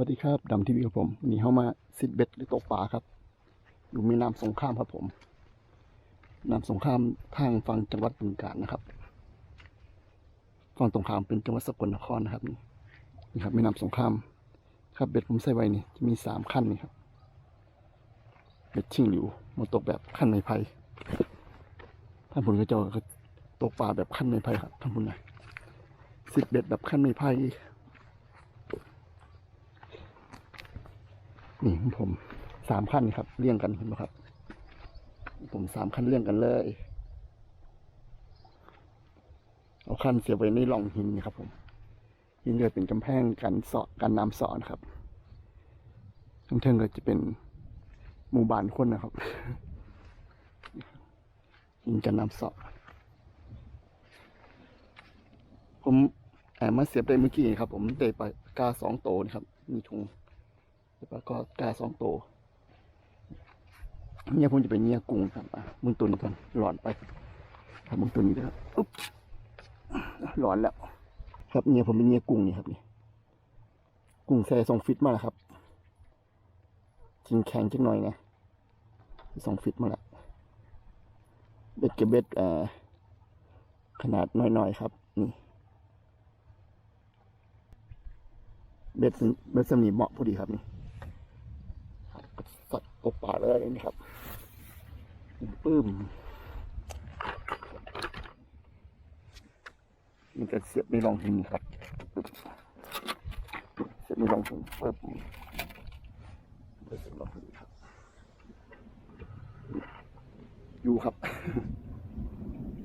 วัสดีครับดำทีวีครับผมวันนี้เข้ามาซิดเบ็ดหรือตกปลาครับ อยู่ม่น้ำสงครามครับผมน้ำสงครามทางฝั่งจังหวัดบึงกาฬนะครับฝั่งตรงข้ามเป็นจังหวัดสกลนครนะครับนี่นครับม่น้ำสงคราม ครับเบ็ดผมใส่ไว้นี่จะมีสามขั้นนี่ครับเบ็ดชิงหลิวมาตกแบบขั้นไม้ไผ่ท่านผลก็จะก็ตกปลาแบบขั้นไม้ไผ่ครับท่านผลนะซิดเบ็ดแบบขั้นไม้ไผ่ นี่ของผมสามขั้นครับเรียงกันเห็นไหมครับ ผมสามขั้นเรียงกันเลย เอาขั้นเสียบไว้ในร่องหินครับ ผมหินเลยเป็นกำแพงกันเสาะกันน้ำเสาะนะครับข้างเทิงก็จะเป็นหมู่บ้านคนนะครับหินกันน้ำเสาะผมแอบมาเสียบได้เมื่อกี้ครับ ผมได้ปกาสองโตนะครับ มีถุง แล้วก็กาสองตัวเนี่ยผมจะเป็นเนี่ยกุ้งครับมึงตัวนี้ก่อนหลอนไปครับมึงตัวนี้นะครอุ๊บหลอนแล้ว ครับเนี่ยผมเป็นเนี่ยกุ้งนี่ครับนี่กุ้งแซ่สองฟิตมาแล้วครับจริงแข็งจังหน่อยไงสองฟิตมาแล้วเบ็ดกับเบ็ดขนาดน้อยๆครับ นี่ เบ็ดเบ็ดสำนีเหมาะพอดีครับนี่ สัตว์ตป่าเลยนี่ครับปื้ม มันจะเสียบในรองหินครับ เสียบในรองหินปึ๊บเสียบรองหินครับ อยู่ครับ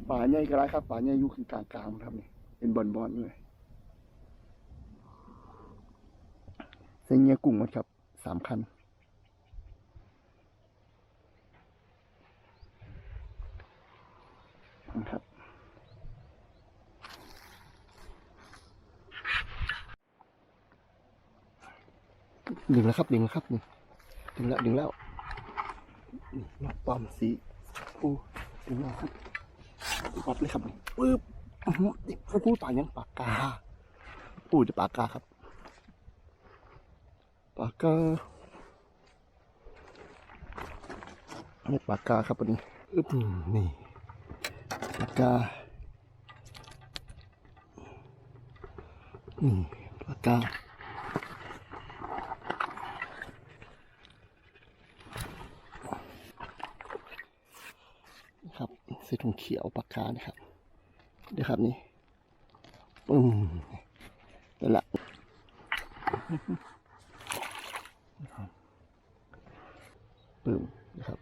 ป่าใหญ่ก็ได้ครับ ป่าใหญ่อยู่ขึ้นกลางกลางๆครับนี่เป็นบอนบอนๆเลยเส้นเงี้ยกุ้งหมดครับสามคัน นะครับ ดึงแล้วครับดึงแล้วครับดึงแล้วดึงแล้วนี่รอบปอมสีปูดึงแล้วครับวัดเลยครับปึ๊บอื้อหือนี่เขาพูดปากยังปากกาปูจะปากกาครับ ปากกานี่ปากกาครับอันนี้อึ๊บนี่ปากกานี่ปากกาครับ สีถุงเขียวปากกานะครับเดี๋ยวครับนี่ปึ้งนั่นแหละปึ้งนะครับ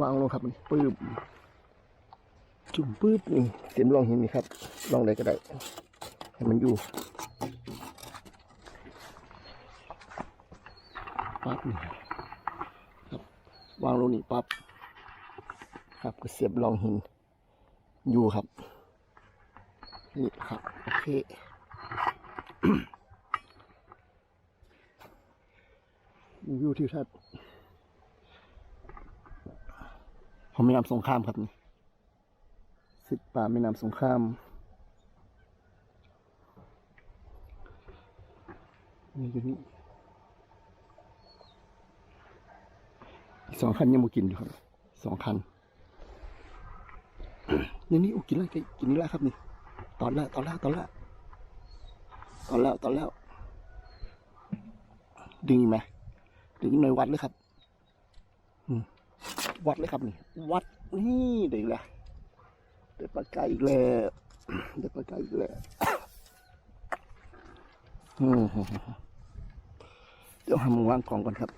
วางลงครับนี่ปื้มจุ่มปื้บนี่เสียมลองเห็นนี่ครับ ลองไหนก็ได้ให้มันอยู่ ปั๊บครับ วางลงนี่ปั๊บครับก็เสียบลองหินอยู่ครับนี่ครับโอเคอยู่ที่ทัดผมม่น้ำสงครามครับนี่สิบป่าแม่น้ำสงครามนี่อยู่นี่อีก สองคันยังมากินอยู่ครับสองคันนี่นี่โอ้กินแล้วกินนี่แล้วครับนี่ ตอนแล้วตอนแล้วตอนแล้วตอนแล้วตอนแล้ว ดึงไหมดึงหน่อยวัดเลยครับวัดเลยครับนี่ วัดนี่เด็กละเด็กปลาไก่อีกแล้วเด็กปลาไก่อีกแล้วเดี๋ยวทำวางกล่องก่อนครับ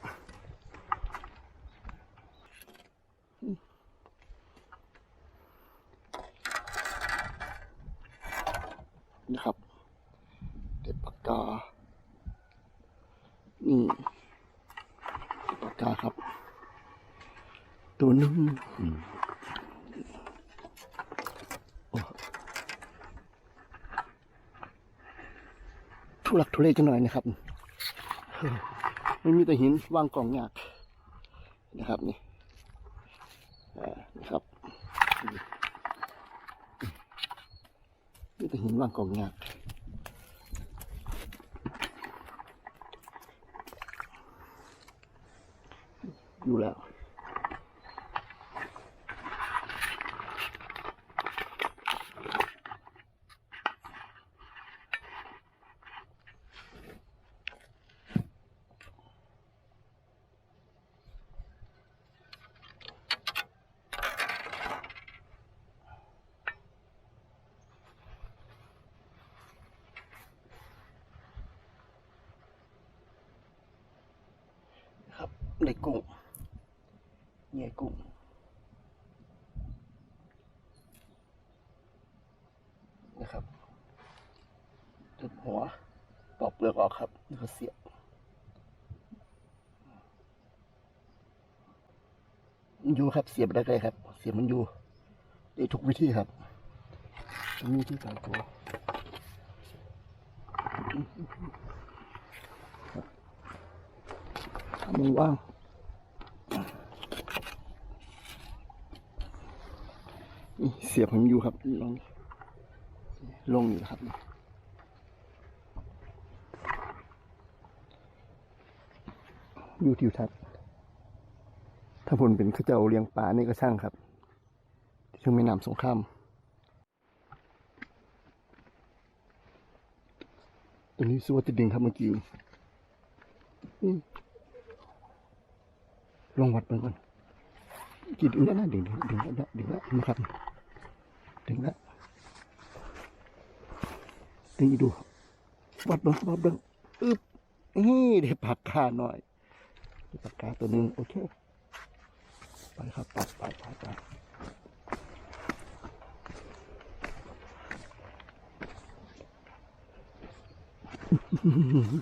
นะครับ เด็กปากกา นี่เด็กปากกาครับ ตัวนึงอืมทุลักทุเลจังหน่อยนะครับ ไม่มีแต่หินวางกล่องยากนะครับนี่อ่านะครับ นี่แต่หินวางกองงาอยู่แล้ว ครับในกุ้งเนี่ยกุ้งนะครับจุดหัวปอกเปลือกออกครับแล้วก็เสียบมันอยู่ครับเสียบได้เลยครับ เสียบมันอยู่ได้ทุกวิธีครับมีที่การตัวทำ มันว่างเสียบผมอยู่ครับลงลงอยู่ครับอยู่ทิวทัศน์ถ้าผลเป็นข้าเจ้าเลี้ยงปลานี่ก็ช่างครับ ที่ช่วงม่น้ำสงครามตัวนี้สวัสดิดึงครับเมื่อกี้ ลองวัดมันก่อนกี่ดึงแล้วนะดึงดึงดึงแล้วดึงแล้วนะครับดึงแล้วดึงอีดูวัดเบิ้งวัดเบิ้งอึ๊บนี่ได้ปากกาหน่อยได้ปากกาตัวหนึ่งโอเคไปครับไปไปไปไป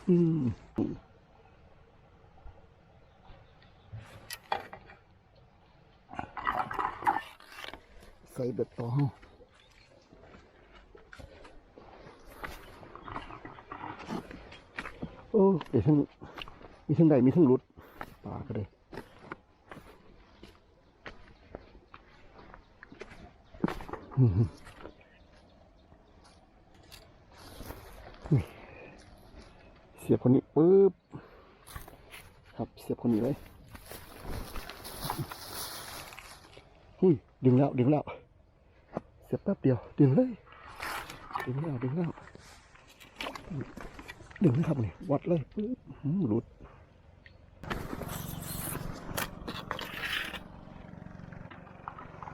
อืม ใส่เบ็ดต่อห้องโอ้เดี๋ยวทั้งมีทั้งใดมีทั้งรุดปลาก็เลยเสียบคนนี้ปุ๊บครับเสียบคนนี้เลยหุ้ยดึงแล้วดึงแล้ว บแป๊บเดียว ดึงเลย ดึงแล้วดึงแล้วดึงนะครับนี่วัดเลยปึ๊บหลุด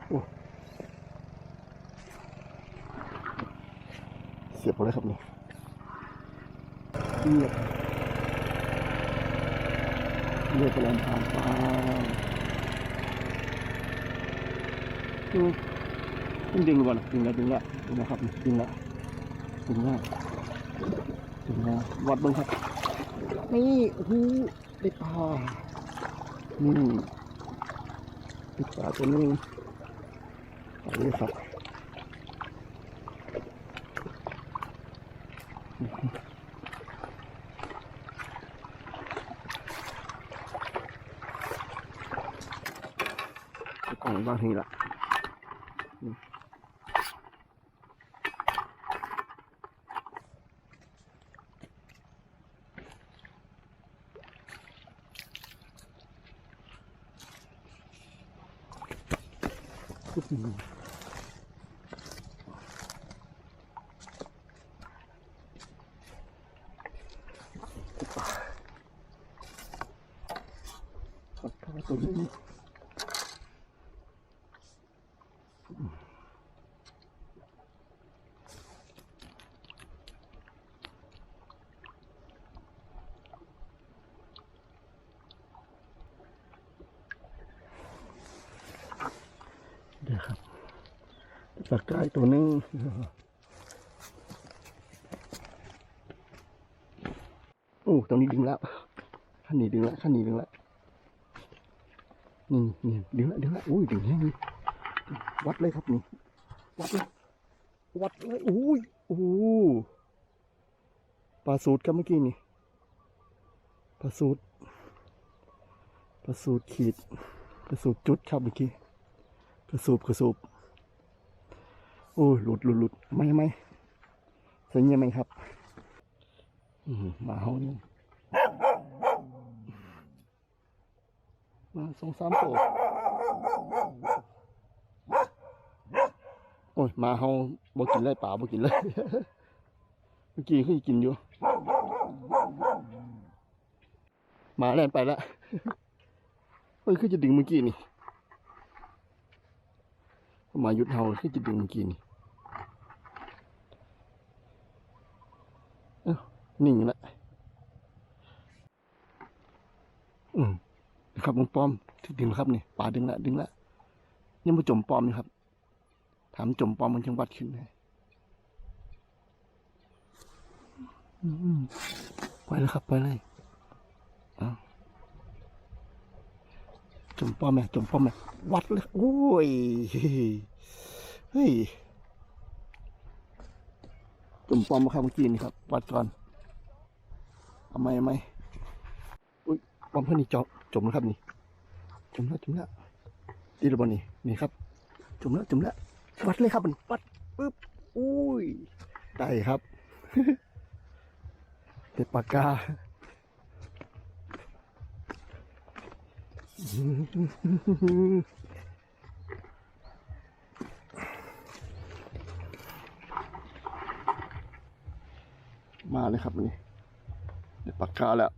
โอ้เสียบเลยครับนี่เงียบเงียบไปแล้วผ่านไปอืม ดึงดึงก่อนดึงแล้วดึงแล้วดึงแล้วครับดึงแล้วดึงแล้วดึงแล้ววัดเบิ้งครับ นี่โอ้โหได้ปลานี่ได้ปลาตัวนึงไปเลยครับเอากล่องบางทีละ ปลาตัวนี้เดี๋ยวครับ ปลากายตัวนึงโอ้ตรงนี้ดึงแล้วขั้นนี้ดึงแล้วขั้นนี้ดึงแล้วนี่นี่ดึงและดึงและอุ้ยดึงแห้งเลยวัดเลยครับนี่วัดเลยวัดเลยอุ้ยโอ้ปลาสูตรครับเมื่อกี้นี่ปลาสูตรปลาสูตรขีดปลาสูตรจุดครับเมื่อกี้กระสูบกระสูบ โอ้ยหลุดหลุดหลุดไม่ไม่ส่เงี้ยไหมครับอืมาเฮานี่มาสองสามตัวโอ้ยหมาเฮาบ่กินเลยป่าบ่กินเลยเมื่อกี้คือกินอยู่หมาแล่นไปละเฮ้ยคือจะดึงเมื่อกี้นี่ มาหยุดเฮาคือจะดึงเมื่อกี้นี่เอ้านิ่งละอืมนะครับลุงป้อมที่ดึงครับนี่ป่าดึงละดึงละยังมาจมปอมอยู่ครับ ถามจมปอมมันจังวัดขึ้นเลยอืมไปแล้วครับ ไปเลยเอา จมปอมแม่จุ่มปอมแม่วัดเลยโอ้ยเฮ้ยจุ่มปอมมาครับเมื่อกี้นี่ครับ วัดก่อนเอาไมเอาไหมอุ้ยปอมเพื่อนนี่จมจมแล้วครับนี่จมแล้วจมแล้วตีระบอนี่นี่ครับจมแล้วจมแล้ววัดเลยครับมันวัดปึ๊บอุ้ยได้ครับเด็ดปากกา มาเลยครับนนี้เด็ดปากกาแล้ว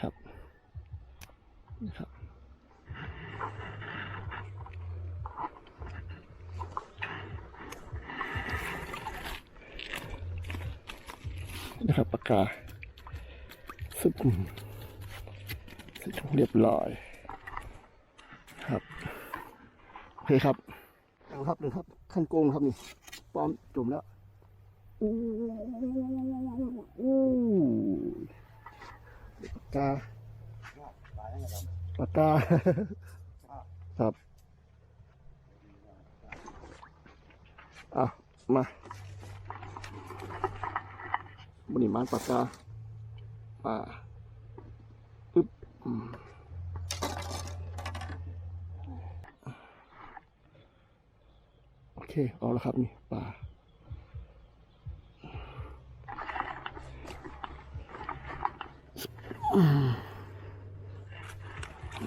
ครับนี่ครับ นะครับปากกาสุดเสร็จเรียบร้อยครับโอเคครับเอาครับเลยครับขั้นโกงครับนี่ปลอมจมแล้วอู้อู้ปากกาปากกาครับอะมา บนิมานปากกาป่าปึ๊บโอเค เอาแล้วครับนี่ป่าอืม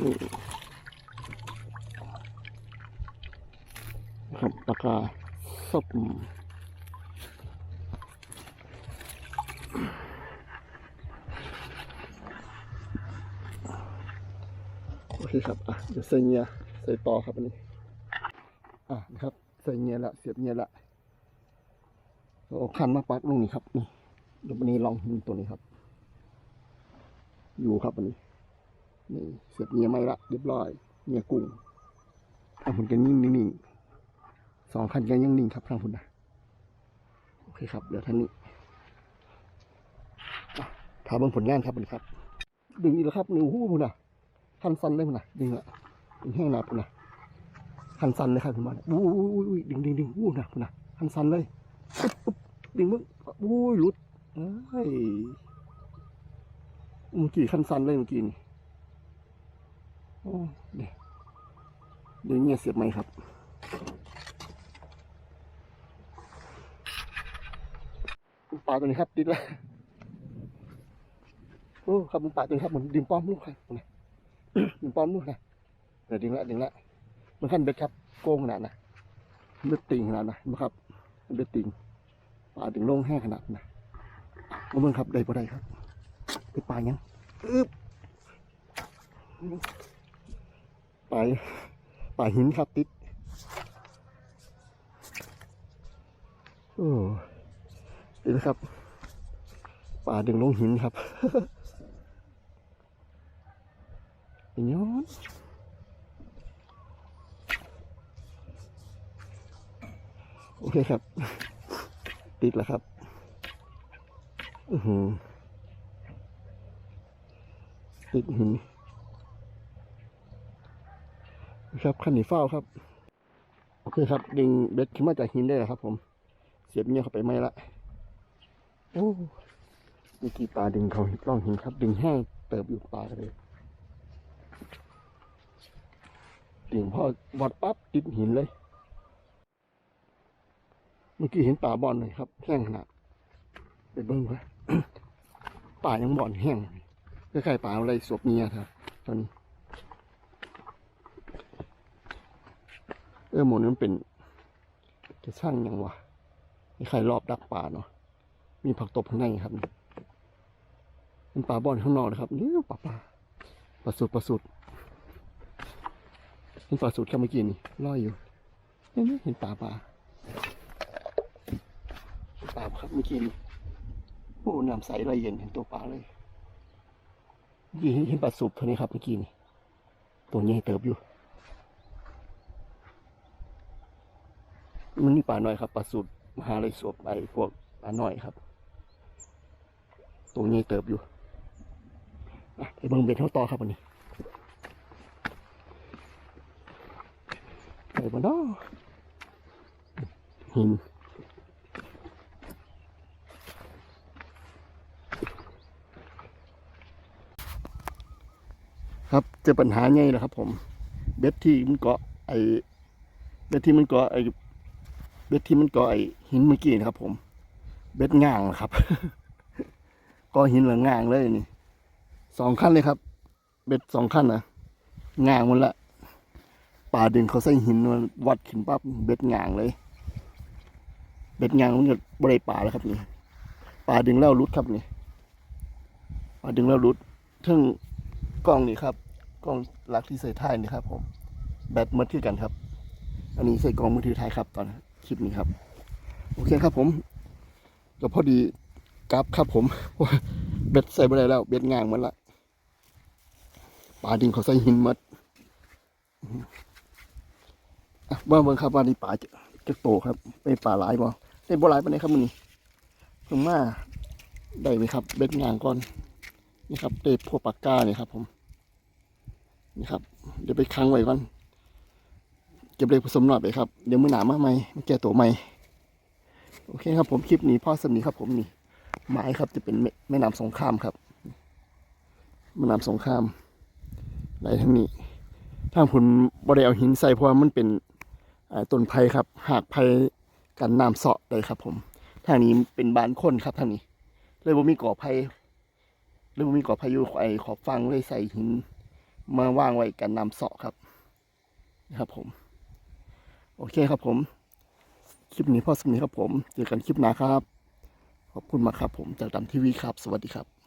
นี่ครับปากกาส้ม โอเคครับ อะ เดี๋ยวใส่เงียใส่ต่อครับอันนี้ อะนะครับ ใส่เงียละเสียบเงียละเอาคันมาปักลงนี่ครับ นี่เดี๋ยววันนี้ลองหินตัวนี้ครับ อยู่ครับอันนี้ นี่เสียบเงียไม่ละเรียบร้อย เงียกุ้งทางคุณกันนิ่งนิ่งสองคันกันยังนิ่งครับทางคุณนะโอเคครับ เดี๋ยวท่านนี้ ถามเบิ่งผลงานครับอันนี้ครับ ดึงอีกแล้วครับหนิ้วหู้พุ่นนะคันสันเลยมันนะดึงละดึงแห้งหนาปุ่นนะคันสันเลยครับคุณบอลอู้อู้อู้อู้ดึงดึงดึงอู้นะปุ่นนะคันสันเลยปุ๊บปุ๊บดึงมึงอู้ยหลุดเอ้ยเมื่อกี้คันสันเลยเมื่อกี้นี่โอ้เดี๋ยวเดี๋ยวเงี้ยเสียบไหมครับปลาตัวนี้ครับติดแล้ว อ้ครับมันปลาตัวนี้ครับเหมือนดึงป้อมลูกครับนะมันป้อมนู่นะเดี๋ยวดึงละดึงละมันขั้นเบ็ดครับโกงขนาดนะเบ็ดติงขนาดนะนะครับเบ็ดติงปลาถึงลงแห้งขนาดนะมาเบิ่งครับได้บ่ได้ครับไปปลายังอึ๊บปลาปลาหินครับติดโอ้ติดแล้วครับปลาดึงลงหินครับ นย้นโอเคครับ ติดแล้วครับ อือหือติดหินครับขันหนีเฝ้าครับ โอเคครับ ดึงเบ็ดขึ้นมาจากหินได้แล้วครับ ผม เสียบเงี้ยเข้าไปไม่ละโอ้มีกี่ปลาดึงเขาล่องหินครับ ดึงแห้งเติบอยู่ปลาเลย ติ่งพอวัดปั๊บติดหินเลย เมื่อกี้เห็นป่าบอลเลยครับแห้งขนาดไปเบิ้งไว้ป่ายังบอลแห้งคล้ายๆป่าอะไรสวบเมียครับตอนนี้เออหมดนี้นเป็นจะช่างยังวะมีใครรอบดักป่าเนาะ มีผักตบข้างในครับ เป็นป่าบอลข้างนอกนะครับนี่ป่าป่าปลาสุดปลาสุด เห็นปลาสุดครับเมื่อกี้นี่ลอยอยู่เห็นไหมเห็นป่าป่าป่าครับเมื่อกี้นี่โอ้น้ำใสไหลเย็นเห็นตัวปลาเลยเมื่อกี้เห็นปลาสุดเท่านี้ครับเมื่อกี้นี่ตัวใหญ่เติบอยู่ มันมีป่าหน่อยครับปลาสุดมหาเลยสวบไปพวกปลาหน่อยครับตรงนี้เติบอยู่อะไปเบิ่งเบ็ดเท่าต่อครับวันนี้ ไปบ้านอหินครับเจอปัญหาไงล่ะครับ ผม เบ็ดที่มันเกาะไอเบ็ดที่มันเกาะไอเบ็ดที่มันเก่อไอหินเมื่อกี้นะครับ ผม เบ็ดง่างครับก่อหินหรือง่างเลยนี่สองขั้นเลยครับ เบ็ดสองขั้นนะง่างหมันละ ป่าดึงเขาใส่หินมันวัดขึ้นปั๊บเบ็ดงางเลย เบ็ดงางมันก็บริป่าแล้วครับนี่ป่าดึงแล้วรุดครับนี่ป่าดึงแล้วรุดทึ่งกล้องนี่ครับกล้องหลักที่ใส่ท้ายนี่ครับ ผม แบตหมดที่กันครับ อันนี้ใส่กล้องมือถือถ่ายครับ ตอนคลิปนี้ครับ โอเคครับ ผมก็พอดีกราฟครับ ผมเบ็ดใส่ไปได้แล้ว เบ็ดง่างหมันละปลาดิงเขาใส่หินหมด อะว่าเบิ่งครับว่านี่ปลาจะจะโตครับเป็นปลาหลายบ่ได้บ่หลายปานใดครับมันนี่เพิ่งมาได้ไหมครับเบ็ดงางก่อนนี่ครับได้พวกปากกาเนี่ยครับ ผมนี่ครับ เดี๋ยวไปค้างไว้ก่อนเก็บเลขผสมหน่อยไปครับเดี๋ยวมือหนามาใหม่มาแก้ตัวใหม่โอเคครับ ผมคลิปนี้พ่อสมีครับ ผมนี่หมายครับจะเป็นแม่แม่น้ำสงครามครับแม่น้ำสงครามไหลทางนี้ทางผลบริเอาหินใส่เพราะว่ามันเป็น ต้นไผ่ครับ หากไผ่กันน้ำเสาะเลยครับ ผมทางนี้เป็นบ้านคนครับทางนี้ เลยบ่มีก่อไผ่เลยบ่มีก่อไผ่อยู่ไอขอบฟังเลยใส่หินมาว่างไว้กันน้ำเสาะครับนะครับผม โอเคครับผม คลิปนี้พอสมนี้ครับผม เจอกันคลิปหน้าครับ ขอบคุณมากครับผมจากดำทีวีครับ สวัสดีครับ